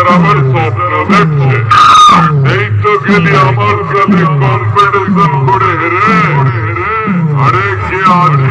আপনার আমার স্বপ্ন দেখছে এই তো গেলি আমার সাথে কম্পিটিশন করে হেরে আরে কে আছে